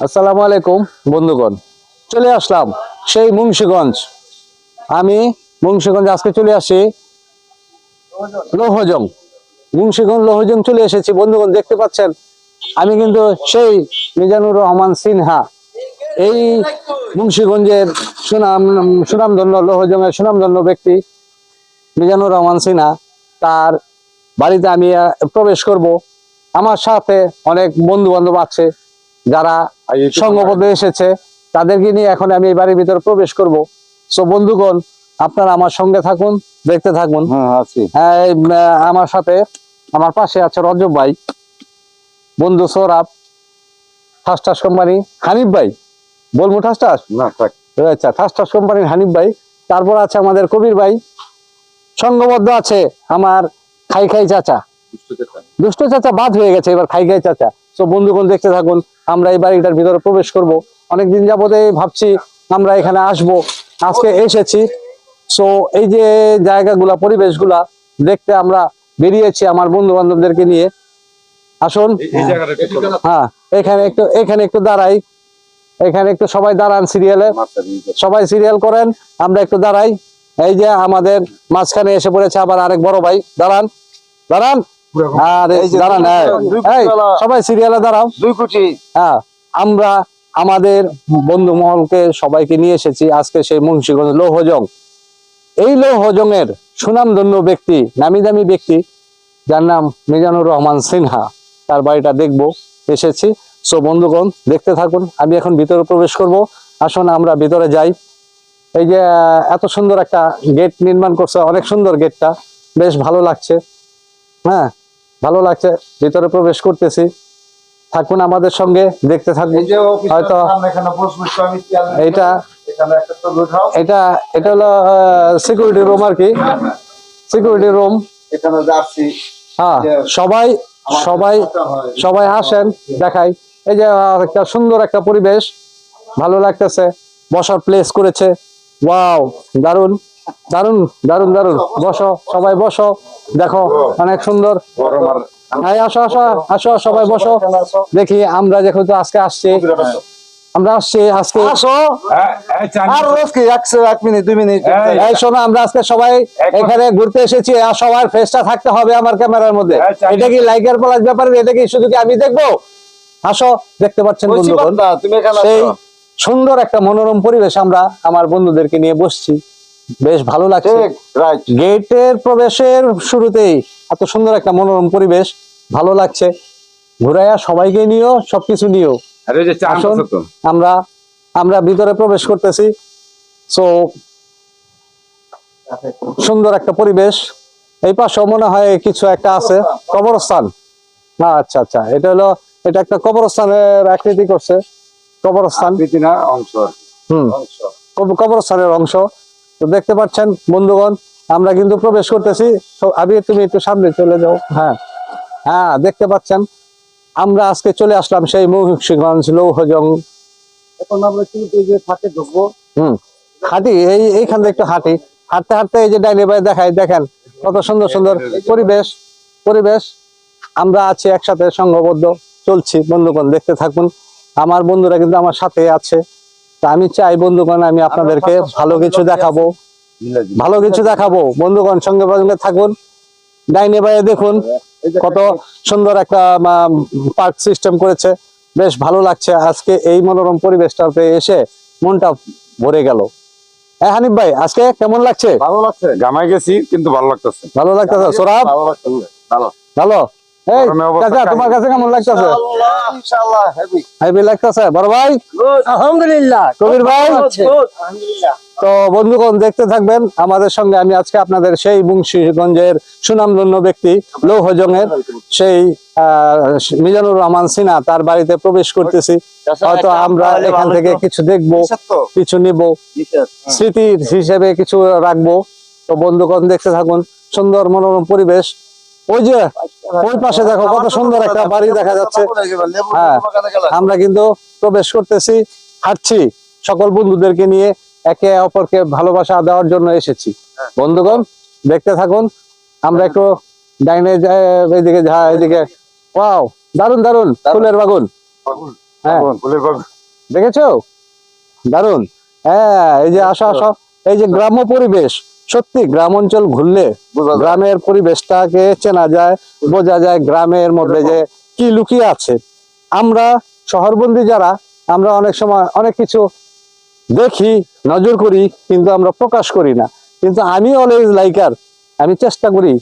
আসসালামু আলাইকুম, বন্ধুগণ। চলে আসলাম সেই মুন্সিগঞ্জ। আমি মুন্সিগঞ্জ, আজকে চলে আসি লোহজং। মুন্সিগঞ্জ, লোহজং চলে এসেছি, বন্ধুগণ, দেখতে পাচ্ছেন? আমি কিন্তু সেই মিজানুর রহমান সিনহা। এই মুন্সিগঞ্জের সুনাম, সুনামধন্য, লোহজংয়ের সুনামধন্য ব্যক্তি মিজানুর রহমান সিনহা। তার বাড়িতে আমি প্রবেশ করব। আমার সাথে অনেক বন্ধু বান্ধব আছে। যারা সংঘবদ্ধ এসেছে তাদেরকে নিয়ে এখন আমি এই বাড়ির ভিতরে প্রবেশ করব। সো বন্ধুগণ আপনারা আমার সঙ্গে থাকুন দেখতে থাকুন। হ্যাঁ হ্যাঁ, আমার সাথে আমার পাশে আছে রজব ভাই। বন্ধু সৌরভ ঠাস কোম্পানি হানিফ ভাই। বলব ঠাস ঠাস না আচ্ছা ঠাস ঠাস কোম্পানির হানিফ ভাই। তারপর আছে আমাদের কবির ভাই। সংঘবদ্ধ আছে আমার খাই খাই চাচা। দুষ্ট চাচা বাদ হয়ে গেছে এবার খাই খাই চাচা। তো বন্ধুগণ দেখতে থাকুন আমরা এই বাড়িটার ভিতরে প্রবেশ করব। অনেকদিন যাবতে ভাবছি আমরা এখানে আসব। আজকে এসেছি। সো এই যে জায়গাগুলা পরিবেশগুলা দেখতে আমরা বেরিয়েছি আমার বন্ধু বান্ধবদেরকে নিয়ে। আসুন। হ্যাঁ এখানে একটু এখানে একটু দাঁড়াই। এখানে একটু সবাই দাঁড়ান সিরিয়ালে। সবাই সিরিয়াল করেন আমরা একটু দাঁড়াই। এই যে আমাদের মাঝখানে এসে পড়েছে আবার আরেক বড় ভাই। দাঁড়ান দাঁড়ান। আর এই যে দাঁড়ান সবাই সিরিয়ালে দাঁড়াও। দুই কোটি হ্যাঁ আমরা আমাদের বন্ধু মহলকে সবাইকে নিয়ে এসেছি আজকে সেই মুন্সিগঞ্জ লৌহজং। এই লৌহজংয়ের সুনামধন্য ব্যক্তি নামি দামি ব্যক্তি যার নাম মিজানুর রহমান সিনহা। তার বাড়িটা দেখব এসেছি। সো বন্ধুগণ দেখতে থাকুন। আমি এখন ভিতরে প্রবেশ করব। আসুন আমরা ভিতরে যাই। এই যে এত সুন্দর একটা গেট নির্মাণ করছে। অনেক সুন্দর গেটটা। বেশ ভালো লাগছে। হ্যাঁ ভালো লাগছে ভিতরে প্রবেশ করতেছি। থাকুন আমাদের সঙ্গে দেখতে থাকুন। হয়তো উঠাও এটা এটা হলো সিকিউরিটি রুম আর কি। সিকিউরিটি রুম হ্যাঁ সবাই সবাই সবাই আসেন দেখাই। এই যে একটা সুন্দর একটা পরিবেশ। ভালো লাগতেছে। বসার প্লেস করেছে। ওয়াও দারুণ দারুণ দারুণ দারুণ বসো সবাই বসো। দেখো অনেক সুন্দর। আসো আসো আসো সবাই বসো। দেখি আমরা যেহেতু আজকে আসছি আমরা আসছি আজকে। আসো। আর রোজ কি একশো এক মিনিট দুই মিনিট এই শোনো আমরা আজকে সবাই এখানে ঘুরতে এসেছি আর সবার ফেসটা থাকতে হবে আমার ক্যামেরার মধ্যে। এটা কি লাইকের প্লাস ব্যাপার? এটা কি শুধু কি আমি দেখব? আসো দেখতে পাচ্ছেন বন্ধুগণ। সেই সুন্দর একটা মনোরম পরিবেশ আমরা আমার বন্ধুদেরকে নিয়ে বসছি। বেশ ভালো লাগছে। গেটের প্রবেশের শুরুতেই এত সুন্দর একটা মনোরম পরিবেশ ভালো লাগছে। ঘুরাইয়া সবাইকে নিয়েও সবকিছু আসুন। আমরা আমরা ভিতরে প্রবেশ করতেছি। সো সুন্দর একটা পরিবেশ। এই পাশে মনে হয় কিছু একটা আছে। কবরস্থান। না আচ্ছা আচ্ছা এটা হলো এটা একটা কবরস্থানের আকৃতি করছে। কবরস্থান। অংশ। আর হুম কবরস্থানের অংশ। তো দেখতে পাচ্ছেন, বন্ধুগণ, আমরা কিন্তু প্রবেশ করতেছি। আবি তুমি একটু সামনে চলে যাও। হ্যাঁ হ্যাঁ দেখতে পাচ্ছেন, আমরা আজকে চলে আসলাম সেই মুন্সিগঞ্জ লৌহজং। এখন আমরা যে ফাঁকে ঢুকবো। হুম, হাঁটি, এই এইখান থেকে একটু হাঁটি। হাঁটতে হাঁটতে এই যে ডাইনে বাই দেখাই দেখেন কত সুন্দর সুন্দর পরিবেশ পরিবেশ। আমরা আছি একসাথে সংঘবদ্ধ, চলছি, বন্ধুগণ, দেখতে থাকুন। আমার বন্ধুরা কিন্তু আমার সাথে আছে। তা আমি চাই বন্ধুগণ আমি আপনাদেরকে ভালো কিছু দেখাবো। ভালো কিছু দেখাবো। বন্ধুগণ সঙ্গে সঙ্গে থাকুন। ডাইনে বাইরে দেখুন কত সুন্দর একটা পার্ক সিস্টেম করেছে। বেশ ভালো লাগছে। আজকে এই মনোরম পরিবেশটাতে এসে মনটা ভরে গেল। হ্যাঁ হানিফ ভাই আজকে কেমন লাগছে? ভালো লাগছে। গামায় গেছি কিন্তু ভালো লাগতেছে ভালো লাগতেছে। সোরাব? ভালো। ভালো? এই গরমে তোমার কাছে কেমন লাগতেছে ইনশাআল্লাহ হেভি। হেভি লাগতেছে। বড় ভাই? আলহামদুলিল্লাহ কবির ভাই? আলহামদুলিল্লাহ। তো বন্ধুগণ দেখতে থাকবেন। আমাদের সঙ্গে আমি আজকে আপনাদের সেই মুন্সিগঞ্জের সুনামধন্য ব্যক্তি লৌহজংয়ের সেই আহ, মিজানুর রহমান সিনহা তার বাড়িতে প্রবেশ করতেছি। হয়তো আমরা এখান থেকে কিছু দেখব কিছু নিব। স্মৃতির হিসেবে কিছু রাখব। তো বন্ধুগণ দেখতে থাকুন। সুন্দর মনোরম পরিবেশ। ওই যে ওই পাশে দেখো কত সুন্দর একটা বাড়ি দেখা যাচ্ছে। হ্যাঁ। আমরা কিন্তু প্রবেশ করতেছি হাঁটছি। সকল বন্ধুদেরকে নিয়ে একে অপরকে ভালোবাসা দেওয়ার জন্য এসেছি। বন্ধুগণ দেখতে থাকুন। আমরা একটু ডাইনে এইদিকে যা এদিকে। ওয়াও দারুণ দারুণ ফুলের বাগুন। হ্যাঁ। দেখেছ? দারুণ হ্যাঁ এই যে আসো আসো। এই যে গ্রাম্য পরিবেশ। সত্যি গ্রাম অঞ্চল ঘুরলে গ্রামের পরিবেশটাকে চেনা যায় বোঝা যায় গ্রামের মধ্যে যে কি লুকিয়ে আছে। আমরা শহরবন্দি যারা আমরা অনেক সময় অনেক কিছু দেখি নজর করি কিন্তু আমরা প্রকাশ করি না। কিন্তু আমি অলওয়েজ লাইকার আমি চেষ্টা করি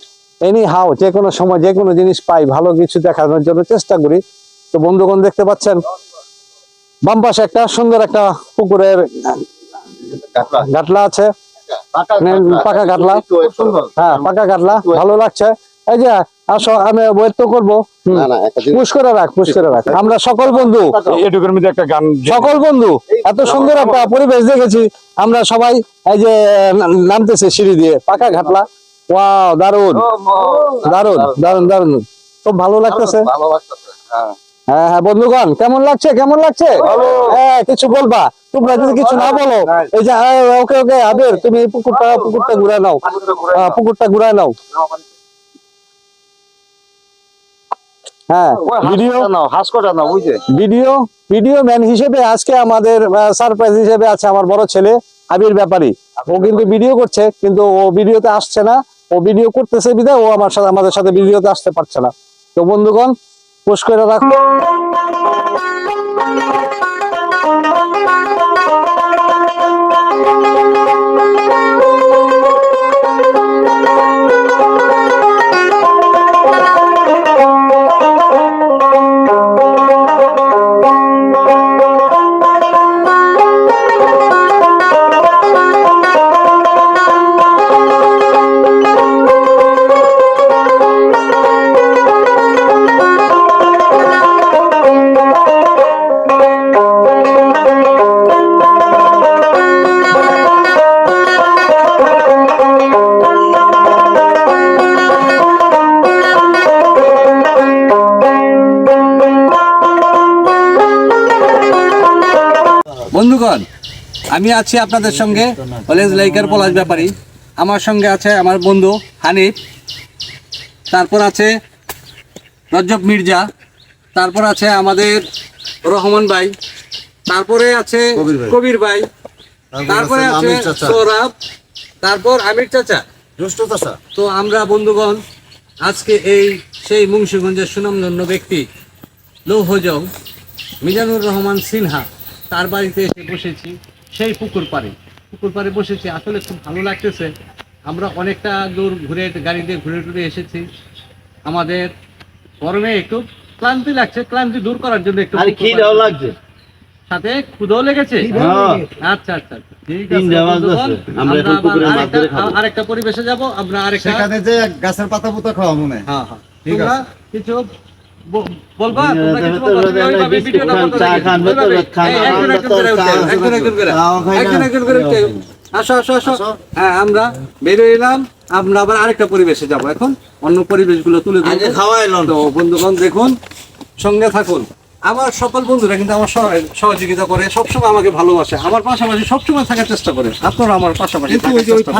এনি হাও যে কোনো সময় যে কোনো জিনিস পাই ভালো কিছু দেখানোর জন্য চেষ্টা করি। তো বন্ধুগণ দেখতে পাচ্ছেন বাম পাশে একটা সুন্দর একটা পুকুরের। ঘাটলা আছে। পাকা মানে। একটু সুন্দর। হ্যাঁ পাকা কাটলা ভালো লাগছে। এই যে আসো আমি ওয়েট তো করব। হুম। না না একটা জিনিস পুশ করে রাখ পুশ করে রাখ। আমরা সকল বন্ধু। একটা গান সকল বন্ধু। এত সুন্দর একটা পরিবেশ দেখেছি। আমরা সবাই এই যে নামতেছে সিঁড়ি দিয়ে। পাকা ঘাটলা ওয়াও দারুণ দারুণ দারুণ দারুণ খুব ভালো লাগতেছে। ভালো লাগতেছে। হ্যাঁ। হ্যাঁ হ্যাঁ বন্ধুগণ কেমন লাগছে? কেমন লাগছে? হ্যাঁ কিছু বলবা? তোমরা যদি কিছু না বলো এই যে হ্যাঁ, ওকে ওকে আবির তুমি পুকুরটা পুকুরটা ঘুরে নাও। পুকুরটা ঘুরে নাও। হ্যাঁ ভিডিও নাও হাসকটা নাও বুঝছে ভিডিও ভিডিও ম্যান হিসেবে আজকে আমাদের সারপ্রাইজ হিসেবে আছে আমার বড় ছেলে আবির ব্যাপারী। ও কিন্তু ভিডিও করছে কিন্তু ও ভিডিওতে আসছে না। ও ভিডিও করতেছে বিধায় ও আমার সাথে আমাদের সাথে ভিডিওতে আসতে পারছে না। তো বন্ধুগণ পোস্ট করে রাখো। বন্ধুগণ আমি আছি আপনাদের সঙ্গে কলেজ লাইকার পলাশ ব্যাপারী। আমার সঙ্গে আছে আমার বন্ধু হানিফ তারপর আছে রজব মির্জা তারপর আছে আমাদের রহমান ভাই তারপরে আছে কবির ভাই। তারপরে আছে সৌরভ তারপর আমির চাচা। তো আমরা বন্ধুগণ আজকে এই সেই মুন্সিগঞ্জের সুনামধন্য ব্যক্তি লৌহজং মিজানুর রহমান সিনহা। তার বাড়িতে এসে বসেছি সেই পুকুর পাড়ে। পুকুর পাড়ে বসেছি আসলে খুব ভালো লাগতেছে। আমরা অনেকটা দূর ঘুরে গাড়ি দিয়ে ঘুরে টুরে এসেছি। আমাদের গরমে একটু ক্লান্তি লাগছে ক্লান্তি দূর করার জন্য একটু লাগছে? সাথে ক্ষুদাও লেগেছে? হ্যাঁ। আচ্ছা আচ্ছা আচ্ছা। আরেকটা আরেকটা পরিবেশে যাব আমরা আরেকটা গাছের পাতা পুতা খাওয়া মনে হয় ঠিক কিছু বলবা হ্যাঁ, তোমরা কিছু বলবা তুমি ভেতরে ওইভাবে বিস্কুট ভিডিওটা খান, করতে খান, ভেতরে খান, একজন একজন করে উঠে, একজন একজন করে। চাও খাই না? একজন একজন করে উঠে। আসো আসো আসো। হ্যাঁ আমরা বেরিয়ে এলাম। আমরা আবার আরেকটা পরিবেশে যাব এখন। অন্য পরিবেশগুলো তুলে ধরবো। খাওয়াইলাম তো বন্ধুগণ দেখুন সঙ্গে থাকুন। আমার সকল বন্ধুরা কিন্তু আমার সহ- সহযোগিতা করে সবসময় আমাকে ভালোবাসে। আমার পাশাপাশি সবসময় থাকার চেষ্টা করে। আপনারা আমার পাশাপাশি থাকার চেষ্টা।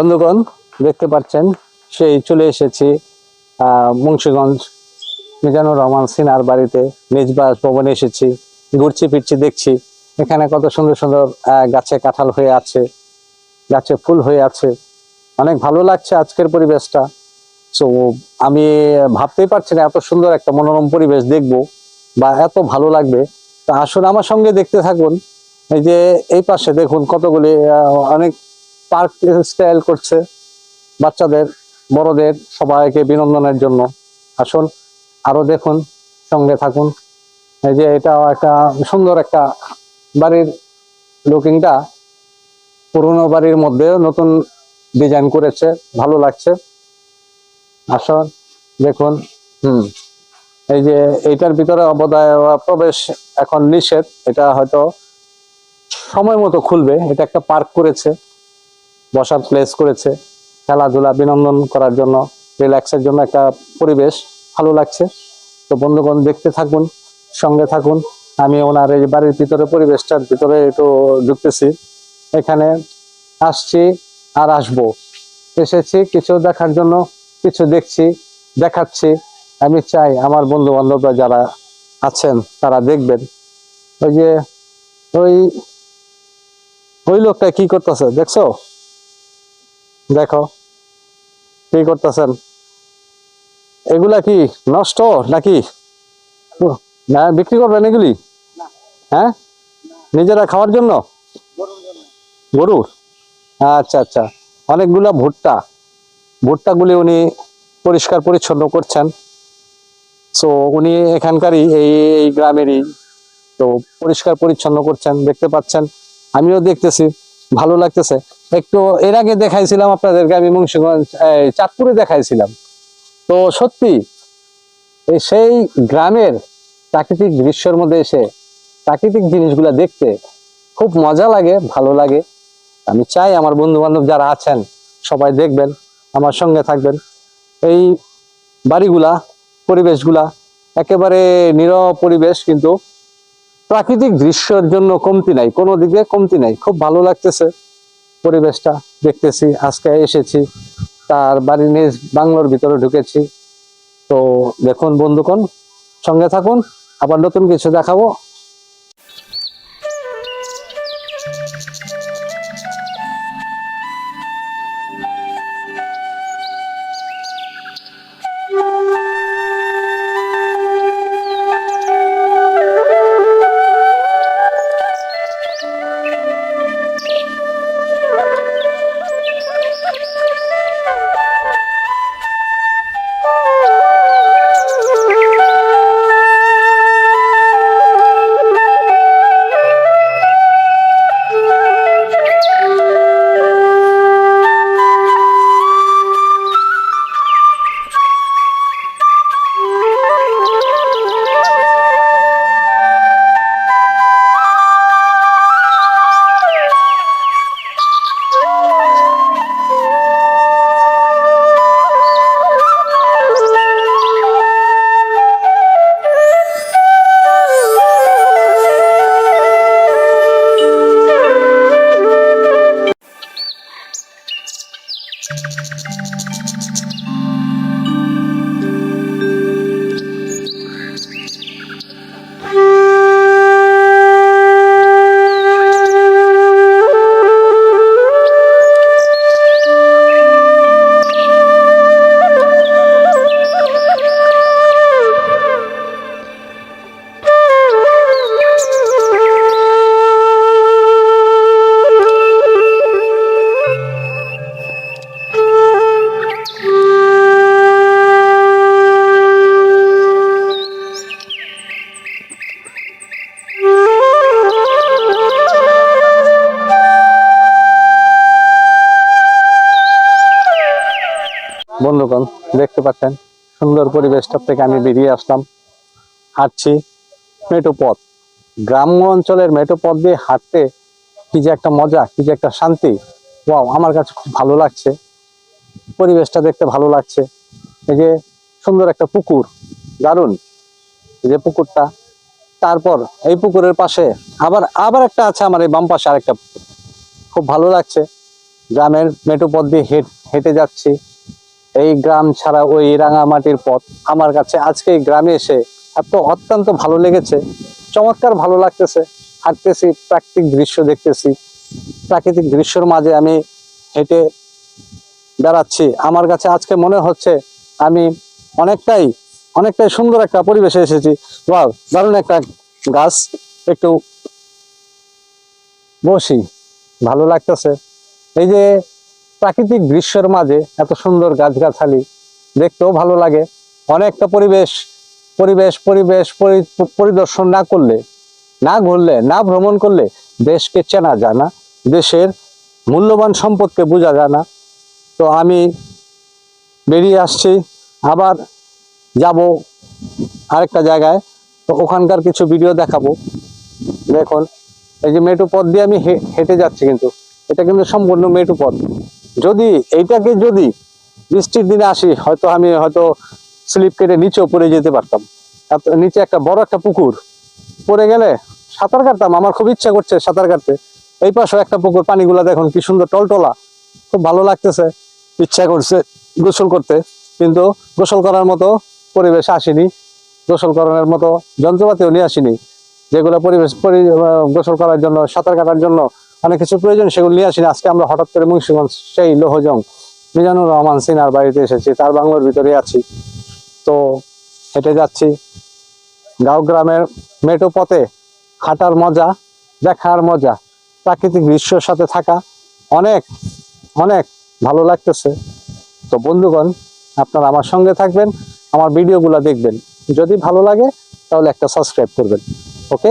বন্ধুগণ, দেখতে পাচ্ছেন, সেই চলে এসেছি মুন্সীগঞ্জ মিজানুর রহমান সিনার বাড়িতে। নিজ বাসভবনে এসেছি, ঘুরছি ফিরছি, দেখছি। এখানে কত সুন্দর সুন্দর গাছে কাঁঠাল হয়ে আছে, গাছে ফুল হয়ে আছে। অনেক ভালো লাগছে আজকের পরিবেশটা। তো আমি ভাবতেই পারছি না, এত সুন্দর একটা মনোরম পরিবেশ দেখব, বা এত ভালো লাগবে। তা আসুন আমার সঙ্গে দেখতে থাকুন। এই যে, এই পাশে দেখুন কতগুলি অনেক পার্ক স্টাইল করছে বাচ্চাদের, বড়দের সবাইকে বিনোদনের জন্য। আসুন, আরও দেখুন, সঙ্গে থাকুন। এই যে এটা একটা সুন্দর একটা বাড়ির লুকিংটা। পুরনো বাড়ির মধ্যে নতুন ডিজাইন করেছে, ভালো লাগছে। আসুন, দেখুন, হুম। এই যে এইটার ভিতরে অবদায় প্রবেশ এখন নিষেধ। এটা হয়তো সময় মতো খুলবে। এটা একটা পার্ক করেছে। বসার প্লেস করেছে। খেলাধুলা, বিনোদন করার জন্য রিল্যাক্সের জন্য একটা পরিবেশ ভালো লাগছে। তো বন্ধুগণ, দেখতে থাকুন, সঙ্গে থাকুন। আমি ওনার এই বাড়ির ভিতরে, পরিবেশটার ভিতরে একটু ঢুকতেছি। এখানে আসছি আর আসব। এসেছি, কিছু দেখার জন্য, কিছু দেখছি, দেখাচ্ছি। আমি চাই আমার বন্ধু বান্ধবরা যারা আছেন, তারা দেখবেন। ওই যে, ওই ওই লোকটা কি করতেছে, দেখছ? দেখো, কি করতেছেন? এগুলা কি নষ্ট নাকি? না বিক্রি করবেন এগুলি? হ্যাঁ? নিজেরা খাওয়ার জন্য? গরুর? আচ্ছা আচ্ছা। অনেকগুলা ভুট্টা। ভুট্টাগুলি উনি পরিষ্কার পরিচ্ছন্ন করছেন। সো উনি এখানকারই এই এই গ্রামেরই। তো পরিষ্কার পরিচ্ছন্ন করছেন, দেখতে পাচ্ছেন। আমিও দেখতেছি, ভালো লাগতেছে। একটু এর আগে দেখাইছিলাম আপনাদেরকে, আমি মুন্সিগঞ্জ চাঁদপুরে দেখাইছিলাম। তো সত্যি, এই সেই গ্রামের প্রাকৃতিক দৃশ্যের মধ্যে এসে প্রাকৃতিক জিনিসগুলো দেখতে খুব মজা লাগে, ভালো লাগে। আমি চাই আমার বন্ধু বান্ধব যারা আছেন, সবাই দেখবেন, আমার সঙ্গে থাকবেন। এই বাড়িগুলা, পরিবেশগুলা একেবারে নীরব পরিবেশ, কিন্তু প্রাকৃতিক দৃশ্যের জন্য কমতি নাই, কোনো দিকে কমতি নাই। খুব ভালো লাগতেছে। পরিবেশটা দেখতেছি, আজকে এসেছি, তার বাড়ির নিজ বাংলোর ভিতরে ঢুকেছি। তো দেখুন বন্ধুক্ষণ সঙ্গে থাকুন, আবার নতুন কিছু দেখাবো। বন্ধুগণ, দেখতে পাচ্ছেন, সুন্দর পরিবেশটা থেকে আমি বেরিয়ে আসলাম। হাঁটছি মেটো পথ গ্রাম্য অঞ্চলের মেটো পথ দিয়ে হাঁটতে কি যে একটা মজা, কি যে একটা শান্তি। ওয়াও, আমার কাছে খুব ভালো লাগছে। পরিবেশটা দেখতে ভালো লাগছে। এই যে সুন্দর একটা পুকুর, দারুণ। এই যে পুকুরটা, তারপর এই পুকুরের পাশে আবার আবার একটা আছে আমার এই বাম পাশে আরেকটা খুব ভালো লাগছে। গ্রামের মেটো পথ দিয়ে হেঁট, হেঁটে যাচ্ছি। এই গ্রাম ছাড়া ওই রাঙামাটির পথ আমার কাছে আজকে এই গ্রামে এসে এত অত্যন্ত ভালো লেগেছে, চমৎকার ভালো লাগতেছে। হাঁটতেছি, প্রাকৃতিক দৃশ্য দেখতেছি। প্রাকৃতিক দৃশ্যর মাঝে আমি হেঁটে বেড়াচ্ছি। আমার কাছে আজকে মনে হচ্ছে আমি অনেকটাই অনেকটাই সুন্দর একটা পরিবেশে এসেছি। ওয়াও, দারুণ একটা গাছ। একটু বসি, ভালো লাগতেছে। এই যে প্রাকৃতিক দৃশ্যের মাঝে এত সুন্দর গাছগাছালি, দেখতেও ভালো লাগে। অনেকটা পরিবেশ পরিবেশ পরিবেশ পরিদর্শন না করলে, না ঘুরলে, না ভ্রমণ করলে দেশকে চেনা যায় না, দেশের মূল্যবান সম্পদকে বোঝা যায় না। তো আমি বেরিয়ে আসছি, আবার যাব আরেকটা জায়গায়। তো ওখানকার কিছু ভিডিও দেখাবো। দেখুন, এই যে মেটু পথ দিয়ে আমি হেঁটে যাচ্ছি কিন্তু, এটা কিন্তু সম্পূর্ণ মেটু পথ। যদি এইটাকে যদি বৃষ্টির দিনে আসি, হয়তো আমি হয়তো স্লিপ কেটে নিচেও পড়ে যেতে পারতাম। নিচে একটা বড় একটা পুকুর পড়ে গেলে সাঁতার কাটতাম। আমার খুব ইচ্ছা করছে সাঁতার কাটতে। এই পাশেও একটা পুকুর, পানিগুলা দেখুন কি সুন্দর টলটলা। খুব ভালো লাগতেছে, ইচ্ছা করছে গোসল করতে। কিন্তু গোসল করার মতো পরিবেশ আসেনি। গোসল করার মতো যন্ত্রপাতিও নিয়ে আসিনি। যেগুলো পরিবেশ, পরি- গোসল করার জন্য, সাঁতার কাটার জন্য অনেক কিছু প্রয়োজন, সেগুলো নিয়ে আসিনি। আজকে আমরা হঠাৎ করে মুন্সিগঞ্জ সেই লোহজং মিজানুর রহমান সিনার বাড়িতে এসেছি, তার বাংলোর ভিতরে আছি। তো হেঁটে যাচ্ছি। গাঁও গ্রামের মেটো পথে হাঁটার মজা, দেখার মজা, প্রাকৃতিক দৃশ্যের সাথে থাকা অনেক অনেক ভালো লাগতেছে। তো বন্ধুগণ, আপনারা আমার সঙ্গে থাকবেন, আমার ভিডিওগুলো দেখবেন। যদি ভালো লাগে, তাহলে একটা সাবস্ক্রাইব করবেন। ওকে?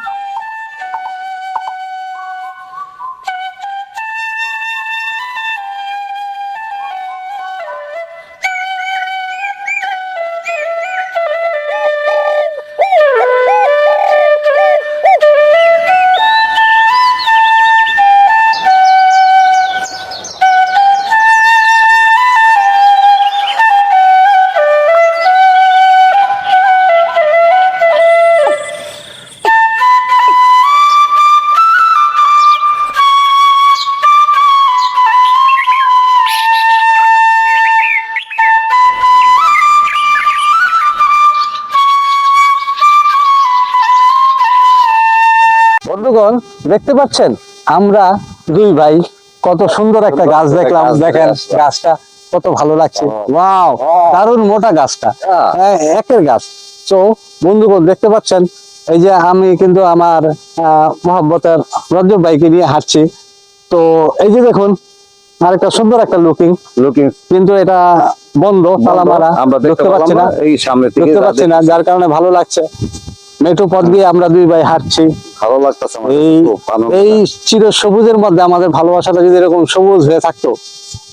বন্ধুগণ দেখতে পাচ্ছেন? আমরা দুই ভাই কত সুন্দর একটা গাছ দেখলাম। দেখেন গাছটা। কত ভালো লাগছে। ওয়াও দারুণ মোটা গাছটা। হ্যাঁ, একের গাছ। তো বন্ধুগণ দেখতে পাচ্ছেন? এই যে আমি কিন্তু আমার আহ, মহব্বতের রঞ্জন ভাইকে নিয়ে হাঁটছি। তো এই যে দেখুন আরেকটা সুন্দর একটা লুকিং লুকিং কিন্তু এটা বন্ধ তালা মারা আমরা দেখতে পাচ্ছি না। এই সামনে দেখতে পাচ্ছি না যার কারণে ভালো লাগছে। মেট্রো পথ দিয়ে আমরা দুই ভাই হাঁটছি। ভালো লাগতেছে এই এই চির সবুজের মধ্যে আমাদের ভালোবাসাটা যদি এরকম সবুজ হয়ে থাকতো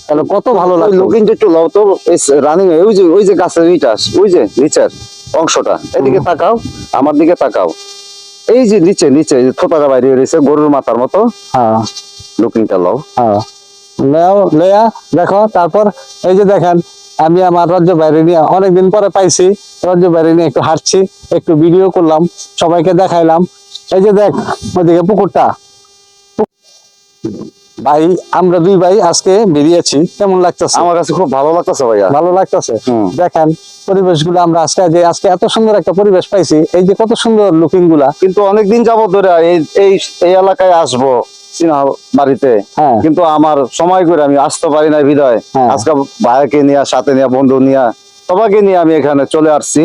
তাহলে কত ভালো লাগতো। লুকিংটা একটু লাও তো রানিং ওই যে ওই যে গাছের ইটা ওই যে নিচের অংশটা এদিকে তাকাও আমার দিকে তাকাও। এই যে নিচে নিচে থোতাটা বাইরে রয়েছে গরুর মাথার মতো। হ্যাঁ। লুকিংটা লাও। হ্যাঁ। লেয়া দেখো তারপর এই যে দেখেন আমি আমার রাজ্য বাইরে নিয়ে অনেকদিন পরে পাইছি রাজ্য বাইরে নিয়ে একটু হাঁটছি একটু ভিডিও করলাম সবাইকে দেখাইলাম। এই যে দেখ ওইদিকে পুকুরটা। ভাই আমরা দুই ভাই আজকে বেরিয়েছি। কেমন লাগতেছে? আমার কাছে খুব ভালো লাগতেছে ভাইয়া। ভালো লাগতেছে। দেখেন পরিবেশগুলো আমরা আজকে যে আজকে এত সুন্দর একটা পরিবেশ পাইছি। এই যে কত সুন্দর লুকিংগুলা। কিন্তু অনেকদিন যাবত ধরে এই এই এলাকায় আসব। চিনা বাড়িতে। হ্যাঁ। কিন্তু আমার সময় করে আমি আসতে পারি না বিদায়। হ্যাঁ। আজকে ভাইকে নিয়ে সাথে নিয়ে বন্ধু নিয়ে সবাইকে নিয়ে আমি এখানে চলে আসছি।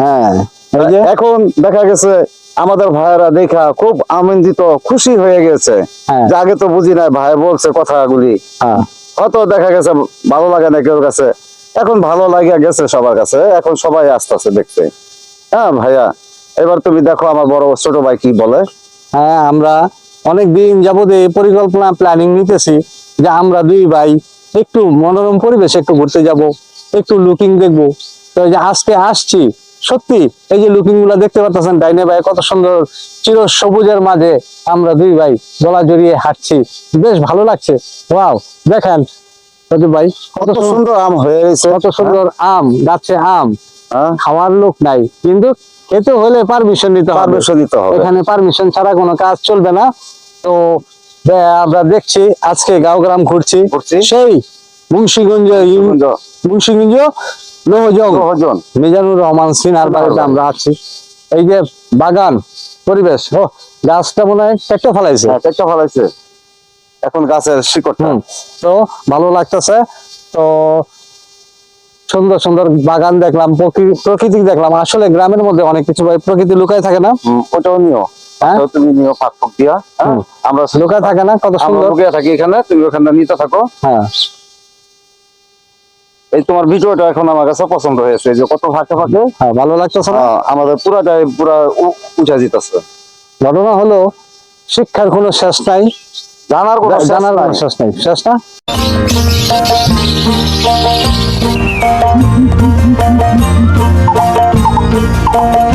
হ্যাঁ এখন দেখা গেছে আমাদের ভাইয়েরা দেখা খুব আনন্দিত খুশি হয়ে গেছে। যে আগে তো বুঝি না ভাই বলছে কথাগুলি। হ্যাঁ। হয়তো দেখা গেছে ভালো লাগে না কেউ কাছে। এখন ভালো লাগে গেছে সবার কাছে এখন সবাই আসতেছে দেখতে। হ্যাঁ ভাইয়া এবার তুমি দেখো আমার বড় ছোট ভাই কি বলে। হ্যাঁ আমরা অনেক দিন যাবত এই পরিকল্পনা প্ল্যানিং নিতেছি যে আমরা দুই ভাই একটু মনোরম পরিবেশে একটু ঘুরতে যাব একটু লুকিং দেখব। তো যে আজকে আসছি সত্যি এই যে লুকিংগুলা দেখতে পাচ্ছেন ডাইনে ভাই কত সুন্দর চির সবুজের মাঝে আমরা দুই ভাই গলা জড়িয়ে হাঁটছি। বেশ ভালো লাগছে। ওয়াও দেখেন ভাই কত সুন্দর আম হয়ে গেছে। কত সুন্দর আম গাছে আম। হ্যাঁ। খাওয়ার লোক নাই। কিন্তু খেতে হলে পারমিশন নিতে হবে। পারমিশন দিতে হবে। এখানে পারমিশন ছাড়া কোনো কাজ চলবে না। তো আমরা দেখছি আজকে গাঁওগ্রাম ঘুরছি। ঘুরছি। সেই মুন্সিগঞ্জ মুন্সিগঞ্জ। মিজানুর রহমান সিনার বাড়িতে আমরা আছি। এই যে বাগান পরিবেশ ও গাছটা মনে হয় কেটে ফেলাইছে। হ্যাঁ পেটটা ফলাইছে। এখন গাছের শিকড়টা। হুম তো ভালো লাগতেছে। তো সুন্দর সুন্দর বাগান দেখলাম প্রকৃ- প্রকৃতি দেখলাম। আসলে গ্রামের মধ্যে অনেক কিছু প্রকৃতি লুকায় থাকে না? ওটাও নিও। হ্যাঁ? তুমি নিও পাক পাক দিয়া। হ্যাঁ? আমরা লুকায় থাকে না? কত আমরা সুন্দর। লুকিয়ে থাকি এখানে তুমি ওখানে নিতে থাকো। হ্যাঁ। এই তোমার ভিডিওটা এখন আমার কাছে পছন্দ হয়েছে এই যে কত ফাঁকে ফাঁকে হ্যাঁ ভালো লাগতেছে না? আমাদের পুরাটাই পুরা উ- উঠে যেতেছে। ঘটনা হলো শিক্ষার কোনো শেষ নাই। জানার কোনো জানার। কোনো শেষ নাই। শেষ না? Thank you.